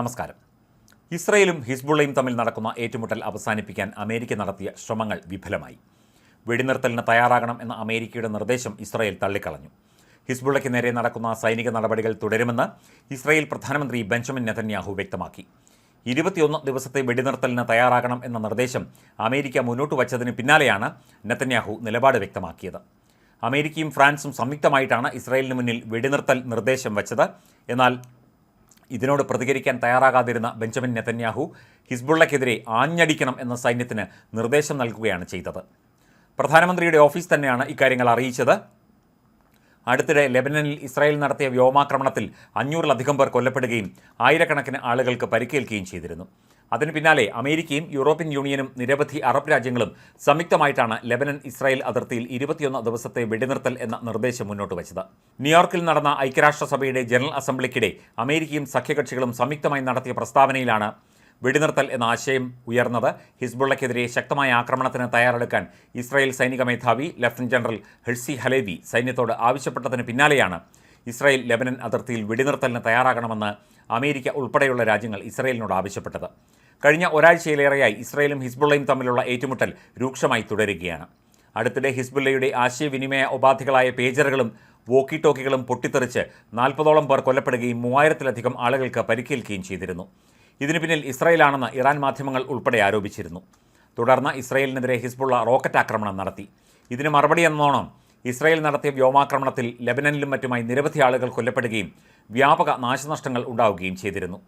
നമസ്കാരം. ഇസ്രയേലും ഹിസ്ബുള്ളയും തമ്മിൽ നടക്കുന്ന ഏറ്റുമുട്ടൽ അവസാനിപ്പിക്കാൻ അമേരിക്ക നടത്തിയ ശ്രമങ്ങൾ വിഫലമായി. വെടിനിർത്തലിന് തയ്യാറാകണം എന്ന അമേരിക്കയുടെ നിർദ്ദേശം ഇസ്രയേൽ തള്ളിക്കളഞ്ഞു. ഹിസ്ബുള്ളയ്ക്ക് നേരെ നടക്കുന്ന സൈനിക നടപടികൾ തുടരുമെന്ന് ഇസ്രയേൽ പ്രധാനമന്ത്രി ബെഞ്ചമിൻ നെതന്യാഹു വ്യക്തമാക്കി. ഇരുപത്തിയൊന്ന് ദിവസത്തെ വെടിനിർത്തലിന് തയ്യാറാകണം എന്ന നിർദ്ദേശം അമേരിക്ക മുന്നോട്ട് വച്ചതിന് പിന്നാലെയാണ് നെതന്യാഹു നിലപാട് വ്യക്തമാക്കിയത്. അമേരിക്കയും ഫ്രാൻസും സംയുക്തമായിട്ടാണ് ഇസ്രായേലിന് മുന്നിൽ വെടിനിർത്തൽ നിർദ്ദേശം വച്ചത്. എന്നാൽ ഇതിനോട് പ്രതികരിക്കാൻ തയ്യാറാകാതിരുന്ന ബെഞ്ചമിൻ നെതന്യാഹു ഹിസ്ബുള്ളയ്ക്കെതിരെ ആഞ്ഞടിക്കണം എന്ന സൈന്യത്തിന് നിർദ്ദേശം നൽകുകയാണ് ചെയ്തത്. പ്രധാനമന്ത്രിയുടെ ഓഫീസ് തന്നെയാണ് ഇക്കാര്യങ്ങൾ അറിയിച്ചത്. അടുത്തിടെ ലെബനനിൽ ഇസ്രായേൽ നടത്തിയ വ്യോമാക്രമണത്തിൽ അഞ്ഞൂറിലധികം പേർ കൊല്ലപ്പെടുകയും ആയിരക്കണക്കിന് ആളുകൾക്ക് പരിക്കേൽക്കുകയും ചെയ്തിരുന്നു. അതിന് പിന്നാലെ അമേരിക്കയും യൂറോപ്യൻ യൂണിയനും നിരവധി അറബ് രാജ്യങ്ങളും സംയുക്തമായിട്ടാണ് ലെബനൻ ഇസ്രായേൽ അതിർത്തിയിൽ ഇരുപത്തിയൊന്ന് ദിവസത്തെ വെടിനിർത്തൽ എന്ന നിർദ്ദേശം മുന്നോട്ട് വച്ചത്. ന്യൂയോർക്കിൽ നടന്ന ഐക്യരാഷ്ട്രസഭയുടെ ജനറൽ അസംബ്ലിക്കിടെ അമേരിക്കയും സഖ്യകക്ഷികളും സംയുക്തമായി നടത്തിയ പ്രസ്താവനയിലാണ് വെടിനിർത്തൽ എന്ന ആശയം ഉയർന്നത്. ഹിസ്ബുള്ളയ്ക്കെതിരെ ശക്തമായ ആക്രമണത്തിന് തയ്യാറെടുക്കാൻ ഇസ്രായേൽ സൈനിക മേധാവി ലഫ്റ്റനന്റ് ജനറൽ ഹെഴ്സി ഹലേവി സൈന്യത്തോട് ആവശ്യപ്പെട്ടതിന് പിന്നാലെയാണ് ഇസ്രായേൽ ലെബനൻ അതിർത്തിയിൽ വെടിനിർത്തലിന് തയ്യാറാകണമെന്ന് അമേരിക്ക ഉൾപ്പെടെയുള്ള രാജ്യങ്ങൾ ഇസ്രയേലിനോട് ആവശ്യപ്പെട്ടത്. കഴിഞ്ഞ ഒരാഴ്ചയിലേറെയായി ഇസ്രയേലും ഹിസ്ബുള്ളയും തമ്മിലുള്ള ഏറ്റുമുട്ടൽ രൂക്ഷമായി തുടരുകയാണ്. അടുത്തിടെ ഹിസ്ബുള്ളയുടെ ആശയവിനിമയ ഉപാധികളായ പേജറുകളും വോക്കി ടോക്കികളും പൊട്ടിത്തെറിച്ച് നാൽപ്പതോളം പേർ കൊല്ലപ്പെടുകയും മൂവായിരത്തിലധികം ആളുകൾക്ക് പരിക്കേൽക്കുകയും ചെയ്തിരുന്നു. ഇതിന് പിന്നിൽ ഇസ്രയേലാണെന്ന് ഇറാൻ മാധ്യമങ്ങൾ ഉൾപ്പെടെ ആരോപിച്ചിരുന്നു. തുടർന്ന് ഇസ്രയേലിനെതിരെ ഹിസ്ബുള്ള റോക്കറ്റ് ആക്രമണം നടത്തി. ഇതിന് മറുപടി എന്നോണം ഇസ്രായേൽ നടത്തിയ വ്യോമാക്രമണത്തിൽ ലെബനനിലും മറ്റുമായി നിരവധി ആളുകൾ കൊല്ലപ്പെടുകയും വ്യാപക നാശനഷ്ടങ്ങൾ ഉണ്ടാവുകയും ചെയ്തിരുന്നു.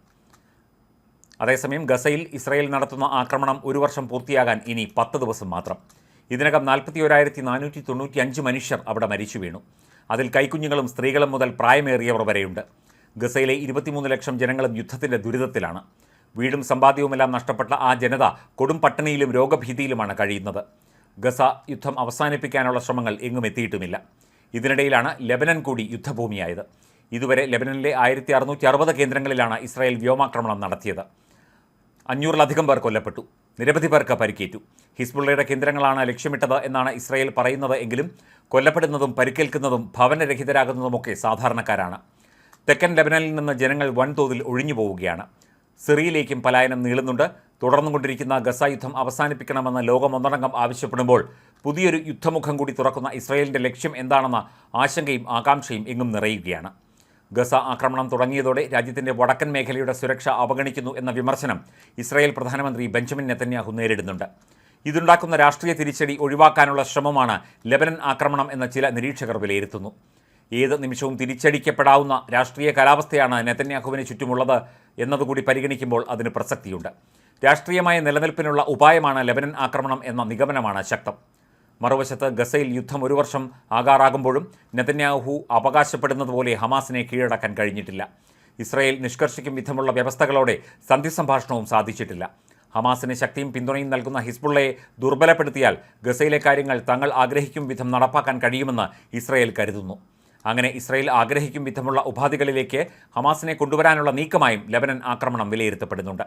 അതേസമയം ഗസയിൽ ഇസ്രായേൽ നടത്തുന്ന ആക്രമണം ഒരു വർഷം പൂർത്തിയാകാൻ ഇനി പത്ത് ദിവസം മാത്രം. ഇതിനകം നാൽപ്പത്തി ഒരായിരത്തി നാനൂറ്റി തൊണ്ണൂറ്റി അഞ്ച് മനുഷ്യർ അവിടെ മരിച്ചു വീണു. അതിൽ കൈക്കുഞ്ഞുങ്ങളും സ്ത്രീകളും മുതൽ പ്രായമേറിയവർ വരെയുണ്ട്. ഗസയിലെ ഇരുപത്തിമൂന്ന് ലക്ഷം ജനങ്ങളും യുദ്ധത്തിന്റെ ദുരിതത്തിലാണ്. വീടും സമ്പാദ്യവുമെല്ലാം നഷ്ടപ്പെട്ട ആ ജനത കൊടും പട്ടിണിയിലും രോഗഭീതിയിലുമാണ് കഴിയുന്നത്. ഗസ യുദ്ധം അവസാനിപ്പിക്കാനുള്ള ശ്രമങ്ങൾ എങ്ങും എത്തിയിട്ടുമില്ല. ഇതിനിടയിലാണ് ലെബനൻ കൂടി യുദ്ധഭൂമിയായത്. ഇതുവരെ ലെബനനിലെ ആയിരത്തി അറുന്നൂറ്റി അറുപത് കേന്ദ്രങ്ങളിലാണ് ഇസ്രായേൽ വ്യോമാക്രമണം നടത്തിയത്. അഞ്ഞൂറിലധികം പേർ കൊല്ലപ്പെട്ടു. നിരവധി പേർക്ക് പരിക്കേറ്റു. ഹിസ്ബുള്ളയുടെ കേന്ദ്രങ്ങളാണ് ലക്ഷ്യമിട്ടത് എന്നാണ് ഇസ്രായേൽ പറയുന്നത് എങ്കിലും കൊല്ലപ്പെടുന്നതും പരിക്കേൽക്കുന്നതും ഭവനരഹിതരാകുന്നതുമൊക്കെ സാധാരണക്കാരാണ്. തെക്കൻ ലെബനനിൽ നിന്ന് ജനങ്ങൾ വൻതോതിൽ ഒഴിഞ്ഞു പോവുകയാണ് സിറിയയിലേക്കും പലായനം നീളുന്നുണ്ട്. തുടർന്നുകൊണ്ടിരിക്കുന്ന ഗസ യുദ്ധം അവസാനിപ്പിക്കണമെന്ന് ലോകമൊന്നടങ്കം ആവശ്യപ്പെടുമ്പോൾ പുതിയൊരു യുദ്ധമുഖം കൂടി തുറക്കുന്ന ഇസ്രായേലിന്റെ ലക്ഷ്യം എന്താണെന്ന ആശങ്കയും ആകാംക്ഷയും എങ്ങും നിറയുകയാണ്. ഗസ ആക്രമണം തുടങ്ങിയതോടെ രാജ്യത്തിന്റെ വടക്കൻ മേഖലയുടെ സുരക്ഷ അവഗണിക്കുന്നു എന്ന വിമർശനം ഇസ്രായേൽ പ്രധാനമന്ത്രി ബെഞ്ചമിൻ നെതന്യാഹു നേരിടുന്നുണ്ട്. ഇതുണ്ടാക്കുന്ന രാഷ്ട്രീയ തിരിച്ചടി ഒഴിവാക്കാനുള്ള ശ്രമമാണ് ലെബനൻ ആക്രമണം എന്ന ചില നിരീക്ഷകർ വിലയിരുത്തുന്നു. ഏത് നിമിഷവും തിരിച്ചടിക്കപ്പെടാവുന്ന രാഷ്ട്രീയ കാലാവസ്ഥയാണ് നെതന്യാഹുവിന് ചുറ്റുമുള്ളത് എന്നതുകൂടി പരിഗണിക്കുമ്പോൾ അതിന് പ്രസക്തിയുണ്ട്. രാഷ്ട്രീയമായ നിലനിൽപ്പിനുള്ള ഉപായമാണ് ലെബനൻ ആക്രമണം എന്ന നിഗമനമാണ് ശക്തം. മറുവശത്ത് ഗസയിൽ യുദ്ധം ഒരു വർഷം ആകാറാകുമ്പോഴും നെതന്യാഹു അവകാശപ്പെടുന്നത് പോലെ ഹമാസിനെ കീഴടക്കാൻ കഴിഞ്ഞിട്ടില്ല. ഇസ്രയേൽ നിഷ്കർഷിക്കും വിധമുള്ള വ്യവസ്ഥകളോടെ സന്ധി സംഭാഷണവും സാധിച്ചിട്ടില്ല. ഹമാസിന് ശക്തിയും പിന്തുണയും നൽകുന്ന ഹിസ്ബുള്ളയെ ദുർബലപ്പെടുത്തിയാൽ ഗസയിലെ കാര്യങ്ങൾ തങ്ങൾ ആഗ്രഹിക്കും വിധം നടപ്പാക്കാൻ കഴിയുമെന്ന് ഇസ്രയേൽ കരുതുന്നു. അങ്ങനെ ഇസ്രയേൽ ആഗ്രഹിക്കും വിധമുള്ള ഉപാധികളിലേക്ക് ഹമാസിനെ കൊണ്ടുവരാനുള്ള നീക്കമായും ലബനൻ ആക്രമണം വിലയിരുത്തപ്പെടുന്നുണ്ട്.